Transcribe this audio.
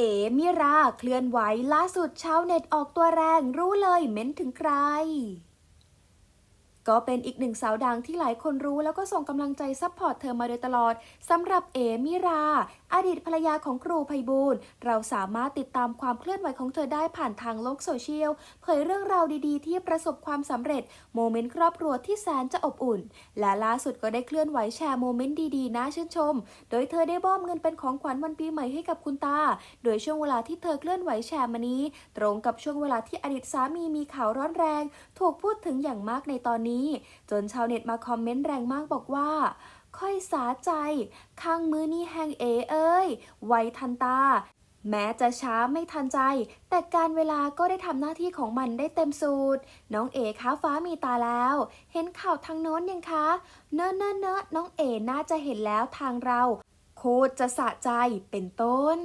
เอมิราเคลื่อนไหวล่าสุดชาวเน็ตออกตัวแรงรู้เลยเม้นถึงใคร ก็เป็นอีกหนึ่งสาวดังที่หลายคนรู้แล้วก็ส่งกำลังใจซัพพอร์ตเธอมาโดยตลอดสำหรับเอมิรา อดีตภรรยาของครูไพบูลเราสามารถติดตามความเคลื่อนไหวของเธอได้ผ่านทางโลกโซเชียลเผยเรื่องราวดีๆ ที่ประสบความสำเร็จ โมเมนต์ครอบครัวที่แสนจะอบอุ่น และล่าสุดก็ได้เคลื่อนไหวแชร์โมเมนต์ดีๆน่าชื่นชม โดยเธอได้มอบเงินเป็นของขวัญวันปีใหม่ให้กับคุณตา โดยช่วงเวลาที่เธอเคลื่อนไหวแชร์มานี้ ตรงกับช่วงเวลาที่อดีตสามีมีข่าวร้อนแรง ถูกพูดถึงอย่างมากในตอนนี้นี้ จนชาวเน็ตมาคอมเมนต์แรงมากบอกว่า ค่อยสาใจ ข้างมือนี่แหงเอเอ้ย ไวทันตา แม้จะช้าไม่ทันใจ แต่การเวลาก็ได้ทำหน้าที่ของมันได้เต็มสูตร น้องเอ๋ค้าฟ้ามีตาแล้ว เห็นข่าวทางโน้นยังคะ เนอะเนอะเนอะน้องเอ๋น่าจะเห็นแล้วทางเรา โคตรจะสะใจเป็นต้น